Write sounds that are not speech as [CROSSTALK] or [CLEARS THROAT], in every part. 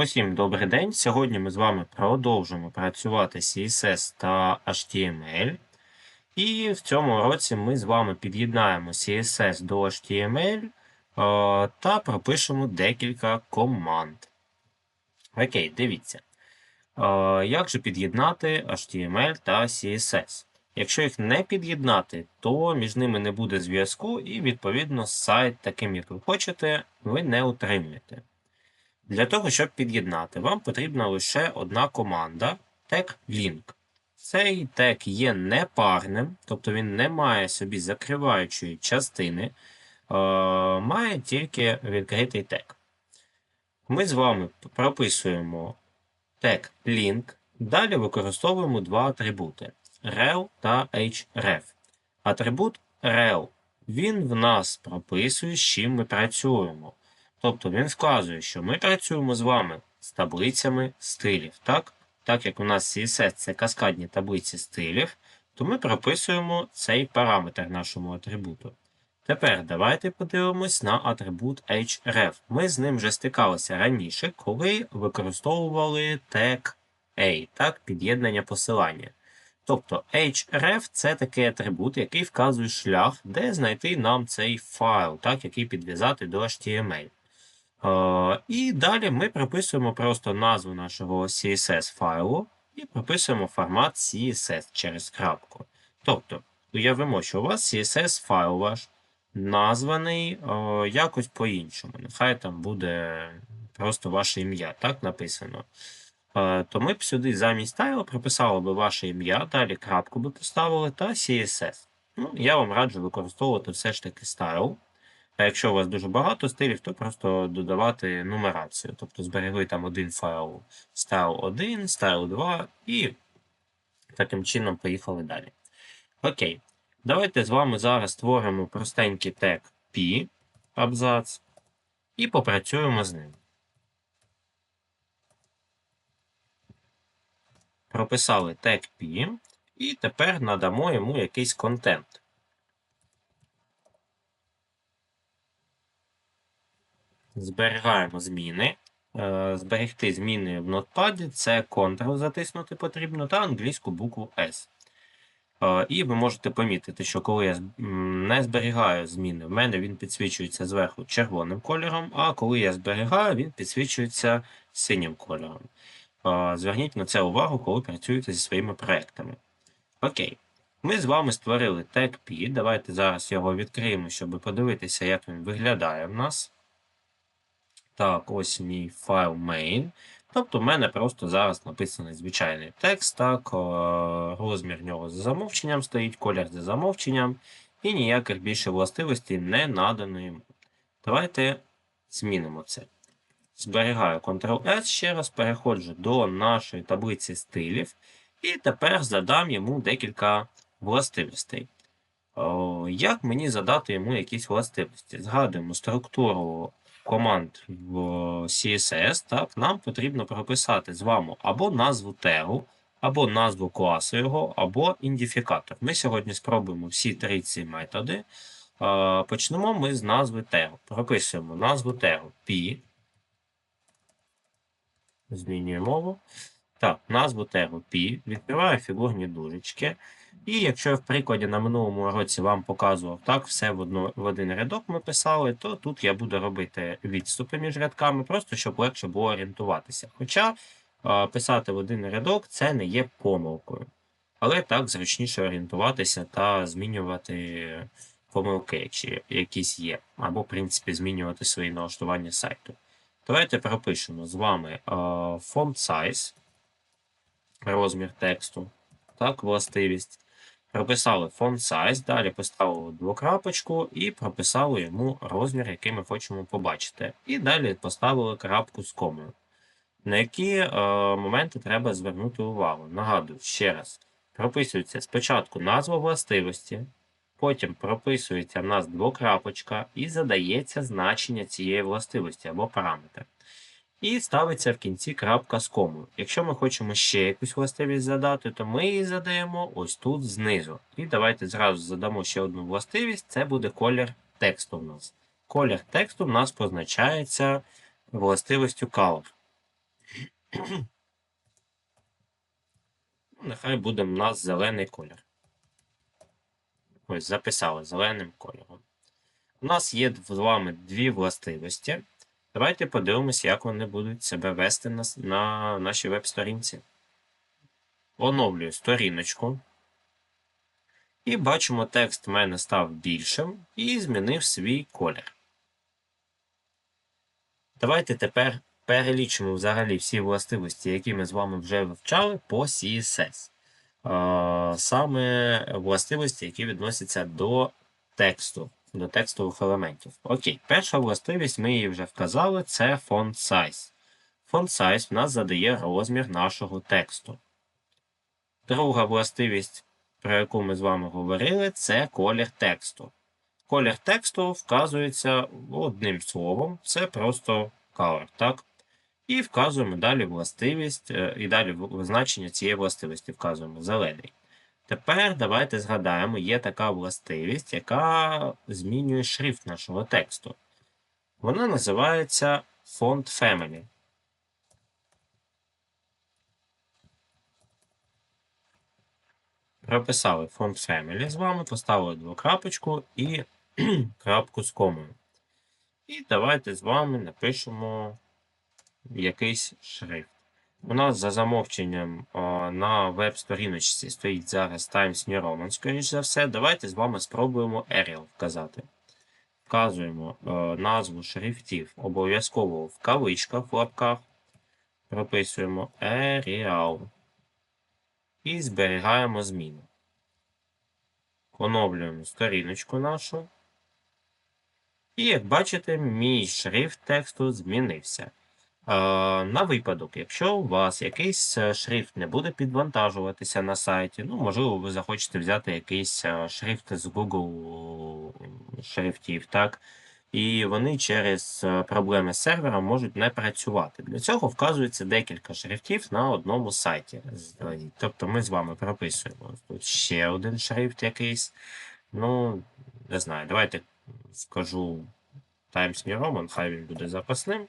Усім добрий день. Сьогодні ми з вами продовжимо працювати CSS та HTML. І в цьому році ми з вами під'єднаємо CSS до HTML та пропишемо декілька команд. Окей, дивіться. Як же під'єднати HTML та CSS? Якщо їх не під'єднати, то між ними не буде зв'язку, і, відповідно, сайт, таким, як ви хочете, ви не отримаєте. Для того, щоб під'єднати, вам потрібна лише одна команда tag link. Цей тег є непарним, тобто він не має собі закриваючої частини, е, має тільки відкритий тег. Ми з вами прописуємо тег link, далі використовуємо два атрибути rel та href. Атрибут rel він в нас прописує, з чим ми працюємо. Тобто він вказує, що ми працюємо з вами з таблицями стилів. Так Так як у нас CSS це каскадні таблиці стилів, то ми прописуємо цей параметр нашому атрибуту. Тепер давайте подивимось на атрибут href. Ми з ним вже стикалися раніше, коли використовували тег A, так, під'єднання посилання. Тобто href це такий атрибут, який вказує шлях, де знайти нам цей файл, так, який підв'язати до HTML. І далі ми прописуємо просто назву нашого CSS файлу і прописуємо формат CSS через крапку. Тобто, уявимо, що у вас CSS файл ваш названий якось по-іншому. Нехай там буде просто ваше ім'я, так написано. То ми б сюди замість тайла прописали би ваше ім'я, далі крапку би поставили та CSS. Ну, Я вам раджу використовувати все ж таки стайл. А якщо у вас дуже багато стилів, то просто додавати нумерацію. Тобто зберегли там один файл style 1, style 2 і таким чином поїхали далі. Окей. Давайте з вами зараз створимо простенький тег P, абзац, і попрацюємо з ним. Прописали тег P, і тепер надамо йому якийсь контент. Зберігаємо зміни. Е, Зберегти зміни в нотпаді це Ctrl затиснути потрібно та англійську букву S. Е, І ви можете помітити, що коли я не зберігаю зміни, в мене він підсвічується зверху червоним кольором, а коли я зберігаю, він підсвічується синім кольором. Е, Зверніть на це увагу, коли працюєте зі своїми проектами. Окей. Ми з вами створили тег P. Давайте зараз його відкриємо, щоб подивитися, як він виглядає в нас. Так, ось мій файл main. Тобто, в мене просто зараз написаний звичайний текст, так, розмір нього за замовченням стоїть, колір за замовченням, і ніяких більше властивостей не надано йому. Давайте змінимо це. Зберігаю Ctrl-S, ще раз переходжу до нашої таблиці стилів, і тепер задам йому декілька властивостей. Як мені задати йому якісь властивості? Згадуємо структуру команд в CSS, так, нам потрібно прописати з вами або назву тегу, або назву класу його, або ідентифікатор. Ми сьогодні спробуємо всі три ці методи. Почнемо ми з назви тегу. Прописуємо назву тегу P. Змінюємо мову. Так, назву тегу P. Відкриваю фігурні дужечки. І якщо в прикладі на минулому році вам показував так, все в одно, в один рядок ми писали, то тут я буду робити відступи між рядками, просто щоб легше було орієнтуватися. Хоча писати в один рядок це не є помилкою. Але так зручніше орієнтуватися та змінювати помилки, якщо якісь є, або, в принципі, змінювати свої налаштування сайту. Давайте пропишемо з вами font size, розмір тексту, так, властивість. Прописали font size, далі поставили двокрапочку і прописали йому розмір, який ми хочемо побачити. І далі поставили крапку з комою. На які е, моменти треба звернути увагу. Нагадую, ще раз, прописується спочатку назва властивості, потім прописується в нас двокрапочка і задається значення цієї властивості або параметр. І ставиться в кінці крапка з комою. Якщо ми хочемо ще якусь властивість задати, то ми її задаємо ось тут знизу. І давайте зразу задамо ще одну властивість, це буде колір тексту в нас. Колір тексту в нас позначається властивістю color. [CLEARS THROAT] Нехай буде в нас зелений колір. Ось, записали зеленим кольором. У нас є з вами дві властивості. Давайте подивимось, як вони будуть себе вести на, на нашій веб-сторінці. Оновлюю сторіночку. І бачимо, текст в мене став більшим і змінив свій колір. Давайте тепер перелічимо взагалі всі властивості, які ми з вами вже вивчали по CSS. Е, Саме властивості, які відносяться до тексту, до текстових елементів. Окей, перша властивість, ми її вже вказали, це font size. Font size в нас задає розмір нашого тексту. Друга властивість, про яку ми з вами говорили, це колір тексту. Колір тексту вказується одним словом, це просто color, так? І вказуємо далі властивість, е, і далі визначення цієї властивості вказуємо зелений. Тепер давайте згадаємо, є така властивість, яка змінює шрифт нашого тексту. Вона називається Font Family. Прописали Font Family з вами, поставили двокрапочку і [CLEARS THROAT] крапку з комою. І давайте з вами напишемо якийсь шрифт. У нас за замовченням на веб-сторіночці стоїть зараз Times New Roman, скоріш за все. Давайте з вами спробуємо Arial вказати. Вказуємо назву шрифтів обов'язково в кавичках в лапках. Прописуємо Arial. І зберігаємо зміну. Оновлюємо сторіночку нашу. І як бачите, мій шрифт тексту змінився. На випадок, якщо у вас якийсь е, шрифт не буде підвантажуватися на сайті, ну, можливо, ви захочете взяти якийсь е, шрифт з Google шрифтів, так? І вони через е, проблеми з сервером можуть не працювати. Для цього вказується декілька шрифтів на одному сайті. Тобто ми з вами прописуємо тут ще один шрифт якийсь. Ну, не знаю, давайте скажу Times New Roman, хай він буде запасним.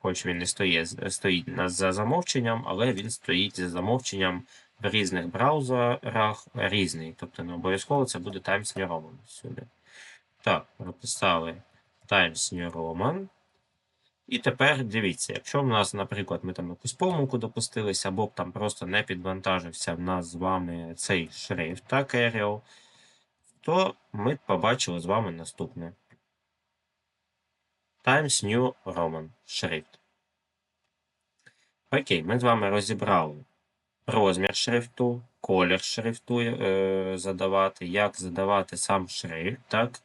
Хоч він не стоїть, стоїть за замовченням, але він стоїть за замовченням в різних браузерах різний. Тобто не обов'язково це буде Times New Roman сюди. Так, прописали Times New Roman. І тепер дивіться, якщо в нас, наприклад, ми там якусь помилку допустилися, або б там просто не підвантажився в нас з вами цей шрифт, так, Arial, то ми побачили з вами наступне. Times New Roman шрифт. Окей, ми з вами розібрали розмір шрифту, колір шрифту е, задавати, як задавати сам шрифт, так,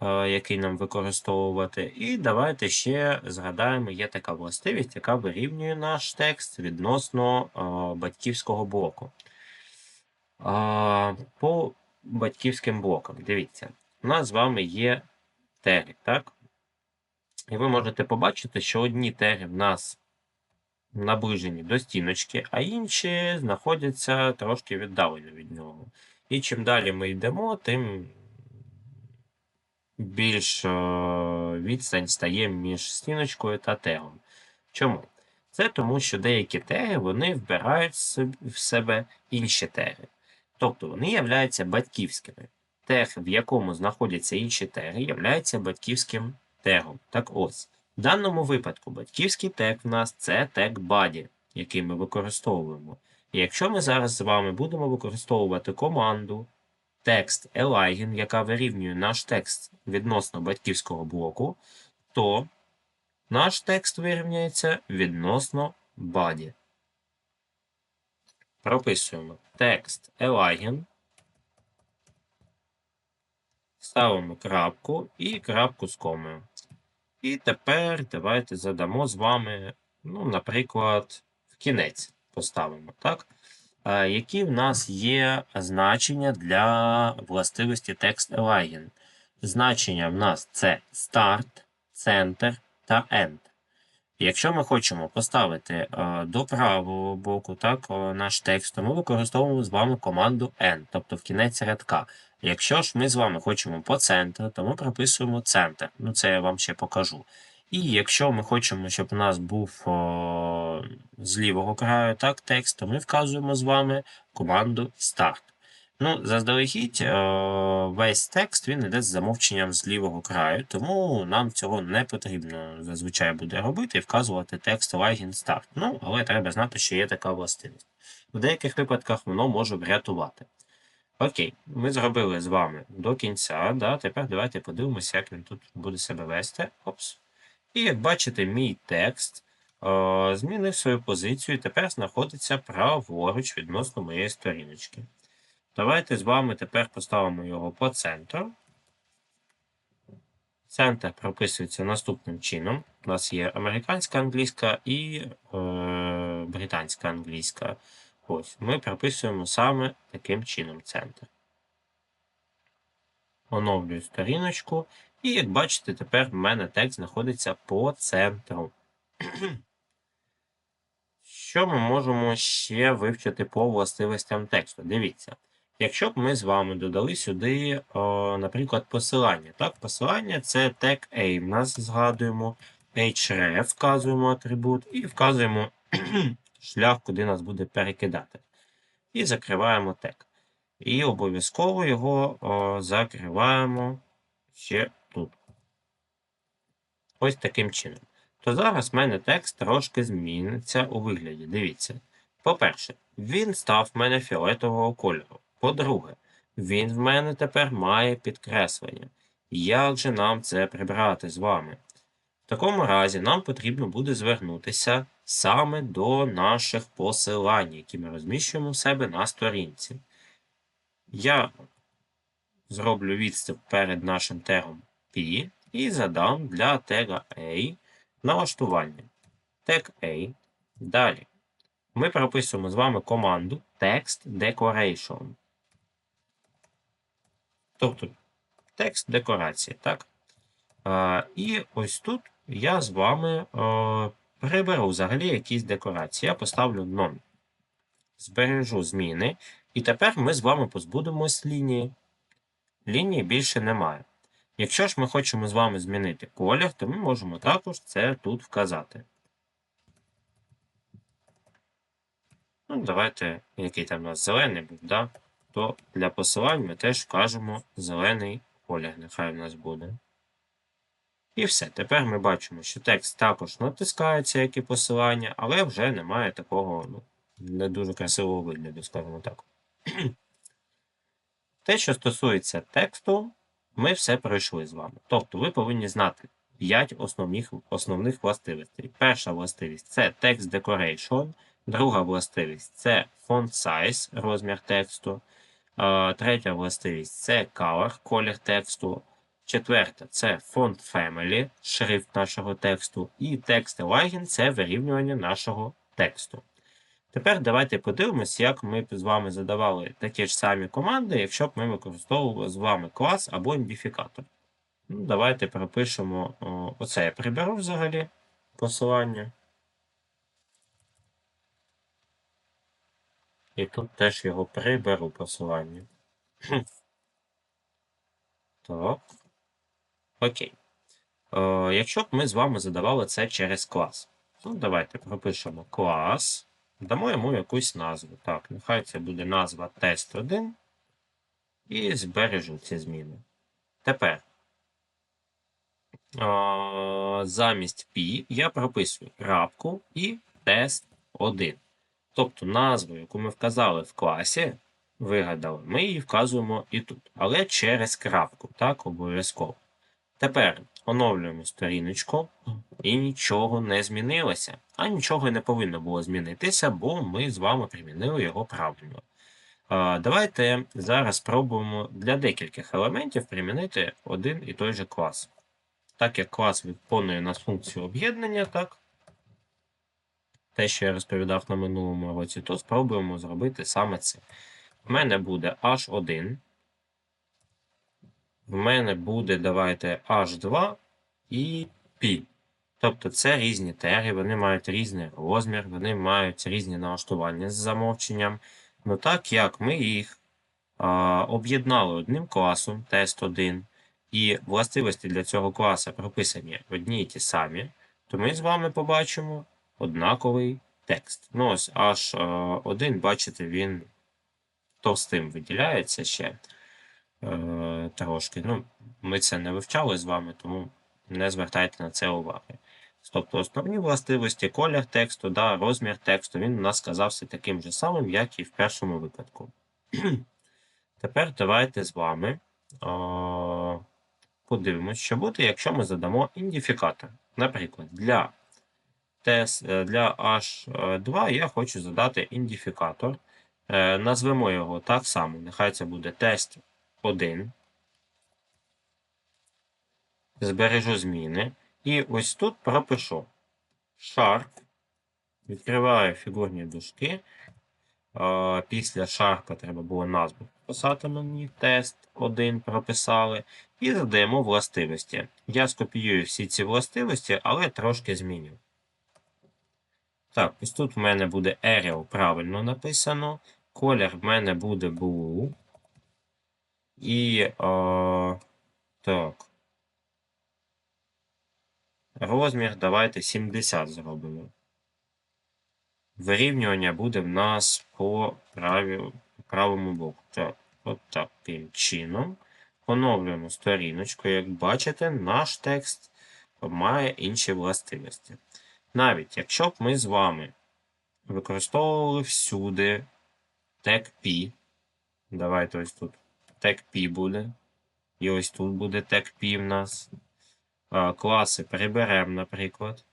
е, який нам використовувати. І давайте ще згадаємо, є така властивість, яка вирівнює наш текст відносно е, батьківського блоку. А, по батьківським блокам, дивіться, у нас з вами є теги, так? І ви можете побачити, що одні теги в нас наближені до стіночки, а інші знаходяться трошки віддалено від нього. І чим далі ми йдемо, тим більш е, відстань стає між стіночкою та тегом. Чому? Це тому, що деякі теги вони вбирають в себе інші теги. Тобто вони являються батьківськими. Тег, в якому знаходяться інші теги, являється батьківським тегом. Так ось. В даному випадку батьківський тег в нас це тег body, який ми використовуємо. І якщо ми зараз з вами будемо використовувати команду text align, яка вирівнює наш текст відносно батьківського блоку, то наш текст вирівняється відносно body. Прописуємо text align, ставимо крапку і крапку з комою. І тепер давайте задамо з вами, ну, наприклад, в кінець поставимо, так? А, які в нас є значення для властивості text align? Значення в нас це start, center та end. Якщо ми хочемо поставити е, до правого боку так, наш текст, то ми використовуємо з вами команду end, тобто в кінець рядка. Якщо ж ми з вами хочемо по центру, то ми прописуємо центр. Ну, це я вам ще покажу. І якщо ми хочемо, щоб у нас був о, з лівого краю так, текст, то ми вказуємо з вами команду Start. Ну, заздалегідь, о, весь текст він йде з замовченням з лівого краю, тому нам цього не потрібно зазвичай буде робити і вказувати текст Login Start. Ну, але треба знати, що є така властивість. В деяких випадках воно може врятувати. Окей, ми зробили з вами до кінця. Да? Тепер давайте подивимося, як він тут буде себе вести. Опс. І як бачите, мій текст о, змінив свою позицію і тепер знаходиться праворуч відносно моєї сторіночки. Давайте з вами тепер поставимо його по центру. Центр прописується наступним чином. У нас є американська англійська і е, британська англійська. Ось, Ми прописуємо саме таким чином центр. Оновлюю сторіночку. І як бачите, тепер в мене текст знаходиться по центру. [CLEARS THROAT] Що ми можемо ще вивчити по властивостям тексту? Дивіться. Якщо б ми з вами додали сюди, о, наприклад, посилання. Так, Посилання це тег A. Ми згадуємо href, вказуємо атрибут, і вказуємо [CLEARS THROAT] шлях, куди нас буде перекидати. І закриваємо тег. І обов'язково його о, закриваємо ще тут. Ось таким чином. То зараз в мене текст трошки зміниться у вигляді. Дивіться. По-перше, він став в мене фіолетового кольору. По-друге, він в мене тепер має підкреслення. Як же нам це прибрати з вами? В такому разі нам потрібно буде звернутися саме до наших посилань, які ми розміщуємо в себе на сторінці. Я зроблю відступ перед нашим тегом P і задам для тега A налаштування. Тег A. Далі. Ми прописуємо з вами команду Text Decoration. Тобто текст декорації. так? А, І ось тут я з вами а, приберу взагалі якісь декорації. Я поставлю None. Збережу зміни. І тепер ми з вами позбудемось лінії. Лінії більше немає. Якщо ж ми хочемо з вами змінити колір, то ми можемо також це тут вказати. Ну, Давайте, який там у нас зелений був, да? то для посилань ми теж вкажемо зелений колір, нехай у нас буде. І все. Тепер ми бачимо, що текст також натискається, як і посилання, але вже немає такого ну, не дуже красивого вигляду, скажімо так. [CLEARS THROAT] Те, що стосується тексту, ми все пройшли з вами. Тобто ви повинні знати 5 основних основних властивостей. Перша властивість це Text Decoration, друга властивість це Font Size, розмір тексту. Третя властивість це Color, колір тексту. Четверта це Font Family, шрифт нашого тексту. І Text Align – це вирівнювання нашого тексту. Тепер давайте подивимось, як ми б з вами задавали такі ж самі команди, якщо б ми використовували з вами клас або ідентифікатор. Ну, Давайте пропишемо о, оце я приберу взагалі посилання. І тут теж його приберу посилання. [CLEARS THROAT] Так. Окей. Е, Якщо б ми з вами задавали це через клас. Ну, Давайте пропишемо клас. Дамо йому якусь назву. Так, нехай це буде назва тест1. І збережу ці зміни. Тепер о, замість P я прописую крапку і тест1. Тобто назву, яку ми вказали в класі, вигадали, ми її вказуємо і тут. Але через крапку, так, обов'язково. Тепер оновлюємо сторіночку і нічого не змінилося. А нічого не повинно було змінитися, бо ми з вами примінили його правильно. Давайте зараз спробуємо для декількох елементів примінити один і той же клас. Так як клас виконує нас функцію об'єднання, так, те, що я розповідав на минулому році, то спробуємо зробити саме це. В мене буде H1. В мене буде, давайте, H2 і P. Тобто це різні теги, вони мають різний розмір, вони мають різні налаштування з замовченням. Ну так як ми їх об'єднали одним класом тест 1 і властивості для цього класу прописані одні й ті самі, то ми з вами побачимо однаковий текст. Ну ось аж е, один, бачите, він товстим виділяється ще трошки. Ну, ми це не вивчали з вами, тому не звертайте на це уваги. Тобто основні властивості, колір тексту, да, розмір тексту, він у нас сказався таким же самим, як і в першому випадку. [CLEARS THROAT] Тепер давайте з вами а, подивимось, що буде, якщо ми задамо ідентифікатор. Наприклад, для, е, для H2 я хочу задати ідентифікатор. Е, Назвемо його так само. Нехай це буде тест 1. Збережу зміни. І ось тут пропишу sharp. Відкриваю фігурні дужки. Після шарпа треба було назву писати мені. Тест 1 прописали. І задаємо властивості. Я скопіюю всі ці властивості, але трошки зміню. Так, ось тут в мене буде Arial правильно написано. Колір в мене буде blue. І. Е, так. Розмір давайте 70 зробимо. Вирівнювання буде в нас по праві, правому боку. Так, от таким чином. Поновлюємо сторіночку. Як бачите, наш текст має інші властивості. Навіть якщо б ми з вами використовували всюди тег P, давайте ось тут тег P буде. І ось тут буде тег P в нас. А, Класи приберемо, наприклад.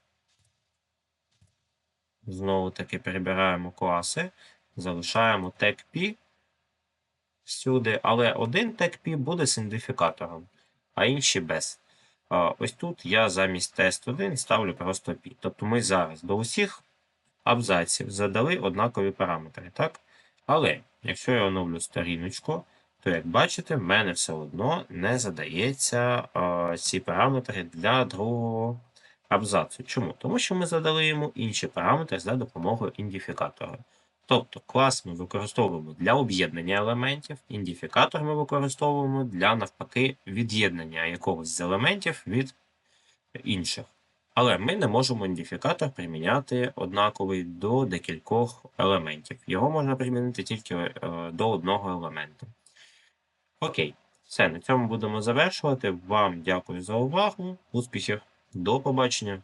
Знову таки прибираємо класи, залишаємо тег P всюди, але один тег P буде з ідентифікатором, а інші без. А, Ось тут я замість тест 1 ставлю просто P. Тобто ми зараз до усіх абзаців задали однакові параметри, так? Але якщо я оновлю сторіночку, то, як бачите, в мене все одно не задається е, ці параметри для другого абзацу. Чому? Тому що ми задали йому інші параметри за допомогою ідентифікатора. Тобто клас ми використовуємо для об'єднання елементів, ідентифікатор ми використовуємо для навпаки від'єднання якогось з елементів від інших. Але ми не можемо ідентифікатор приміняти однаковий до декількох елементів. Його можна примінити тільки е, до одного елементу. Окей, все, на цьому будемо завершувати. Вам дякую за увагу. Успіхів, до побачення!